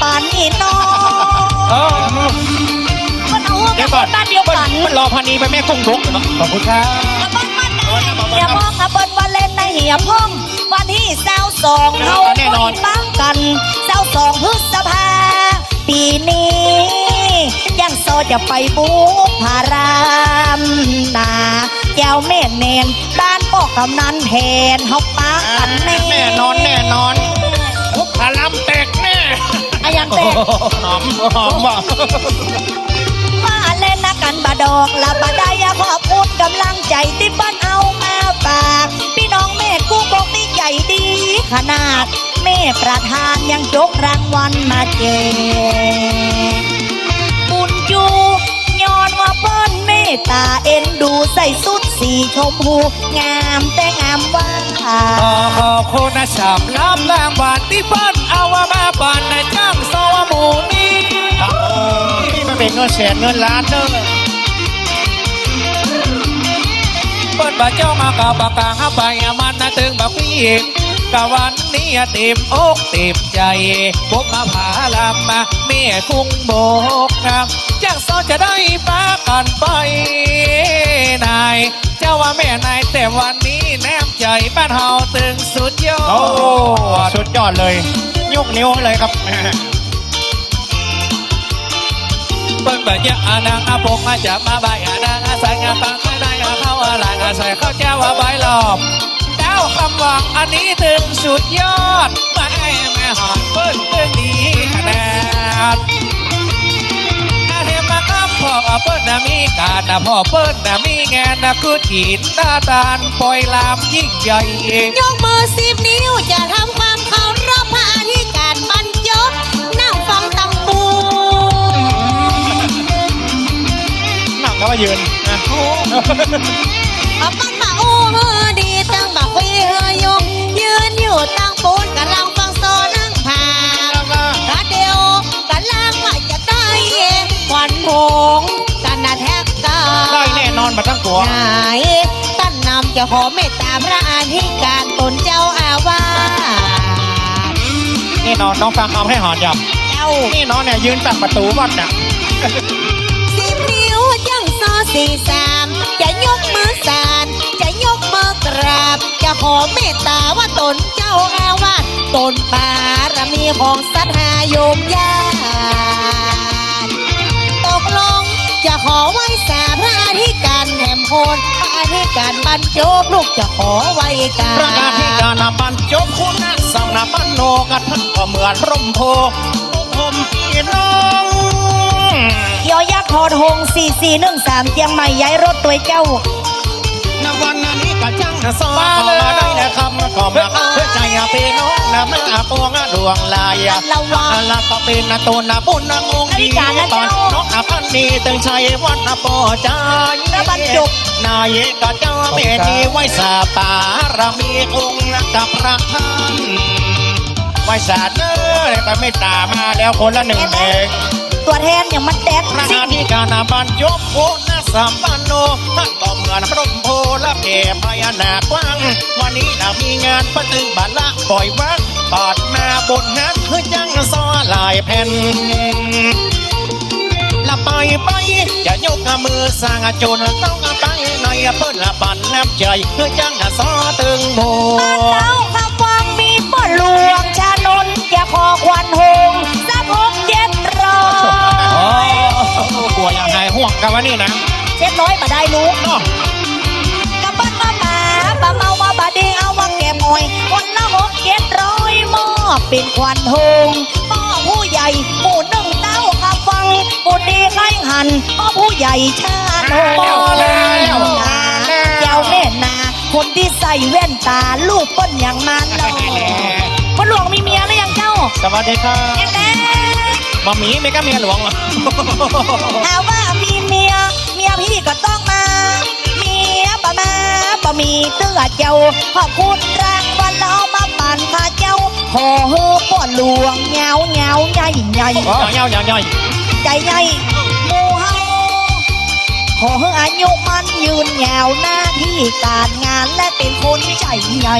ปานนี่น้องเออมันเอาเดี๋ยวก่อนบ้านเดียวกันมันรอพันนี้ไปแม่กุ้งดกขอบคุณครับกระเบิ้ลมันเฮียพ่องกระเบิ้ลวันเล่นในเหียพ่องวันที่เศร้าสองเฮาแน่นอนตั้งกันเศร้าสองพฤษภาปีนี้ ยังโซจะไปบุกพารามนาแก้วแม่เนนบ้านปอกกำนันแทนเฮาปากันแน่แน่นอนแน่นอนพลัมแตกแน่ อะยังเต้หอมหอมว่ะมาเล่นนะกันบาดอกละบาได้ยาขอบคุณกำลังใจที่บ้านเอามาฝากพี่น้องแม่กู้บอกนี่ใหญ่ดี ขนาด แม่ประธานยังยกรางวัลมาแจกบุญจูย้อนว่าเปิ้นเมตตาเอ็นดูใส่สุด ชมพู งามแต่งามว่าขอขอบคุณนะสำรับรางวัลที่เพิ่นเอามาปันนะจ้างโซหมูนี่ครับผมนี่มันเป็นเงินแสนเงินล้านเด้อเพิ่นบ่เจ้ามากับปากกางเอาไปมันนะถึงบักพี่กะวันนี้เต็มอกเต็มใจพบมาผาลำมาแม่คุ้งโบกนะจ้างโซจะได้ปากันไป วันนี้แนมใจบ้านเฮาตึงสุดยอโอ้ด สุดยอดเลย ยกนิ้วให้เลยครับ เปิ้นแบบยะอานางอาปงมาจับมาใบายอานางอาศัยงาปังไม่ได้อาเข้าอะไรอาศัยเข้าเจ้าว่าใบหลอบเจ้าคำหวังอันนี้ถึงสุดยอดมาให้แม่หอนเปิ้นเปิ้นดีขนาดอาเทม มาครับพ่อเปิ้นน่ะมีการนะพ่อเปิ้นน่ะมีงานนะคือจีนตาตานปล่อยลามยิ่งใหญ่ยกมือสิบนิ้วจะทำความเคารพพระอธิการบรรจบนั่งฟังตังปูนั่งก็มายืนนะเอาปั้นมา งกันนะแท็กกาได้แน่นอนมาทั้งตัวไหนตั้นนำจะขอเมตตาพระอธิการตนเจ้าอาวาสนี่นอนน้องฟังคำให้หอนยเจ้าำนี่น้องเนี่ยยืนตักประตูวัดน่ะสิบนิ้วยังซอสี่สามจะยกมือสานจะยกมือกราบ จะขอเมตตาว่าตนเจ้าอาวาสตนบารมีของสัทธาโยมญาติตก ลง จะขอไหว้สาพระอธิการแห่มโพนพระอธิการบรรจบลูกจะขอไหว้กาพระกาธิการนำบรรจบคุณะสังนบันโนกันท่านก็เหมือนร่มโพผมพี่น้องยอยักษ์ทอดหงสี่สี่หนึ่งสามเจียงใหม่ย้ายรถตัวเจ้า วันนี้ก็จังนะซอมาได้นะคำก็มาเพื่อใจพี่น้องนะมาปวงดวงลายละวะละก็เป็นะตัวนะบุญนะองค์ดีตอนน้องพันนีตึงชัยวัดนะปอใจแล้วบรรจบนายก็เจ้าเมนีไว้สาปารมีองค์กับพระท่านไว้สาเนอก็ไม่ตามาแล้วคนละหนึ่งเอง ตัวแทนอย่างมันแดดพระสิอาธิการนาบันยกโพนะสามปันโนท่านก็เหมือนพระมโพและเพพญานาคกว้างวันนี้นะมีงานประตึงบัลละปล่อยวัดปอดหน้าบนฮักคือจังซ้อลายแผ่นละไปไปจะยกมือสร้างจนต้องไปในเปิ้นละปันน้ำใจเพื่อจังสอตึงโบบ้านเราคำวังมีป่อหลวงชานนท์อย่าขอควันห กันวะนี่นะเจ็ดร้อยมาได้ลูกเนาะกับบ้านมาหมาบาเมามาบาดีเอามาแก้มอยคนละหกเจ็ดร้อยมอบเป็นควันหงมอบผู้ใหญ่หมู่หนึ่งเต้าคำฟังบุญดีไข่หันมอบผู้ใหญ่ชาโนเจ้าแม่นาคนที่ใส่แว่นตาลูกป้นอย่างมันเลยพ่อหลวงมีเมียหรือยังเจ้าสวัสดีครับ แน่แน่มามีไม่ก็เมียหลวงเหรอหาว่ามีเมีย เมียพี่ก็ต้องมา เมียปะมาปะมีเตื้อเจ้าขอบคุณรางวัลแล้วมาปั่นพาเจ้าขอเฮือป้อนหลวงเงาเงาใหญ่ใหญ่เงาเงาเงาใจใหญ่หมู่เฮาขอให้อายุมันยืนยาวหน้าที่การงานและเป็นคนใจใหญ่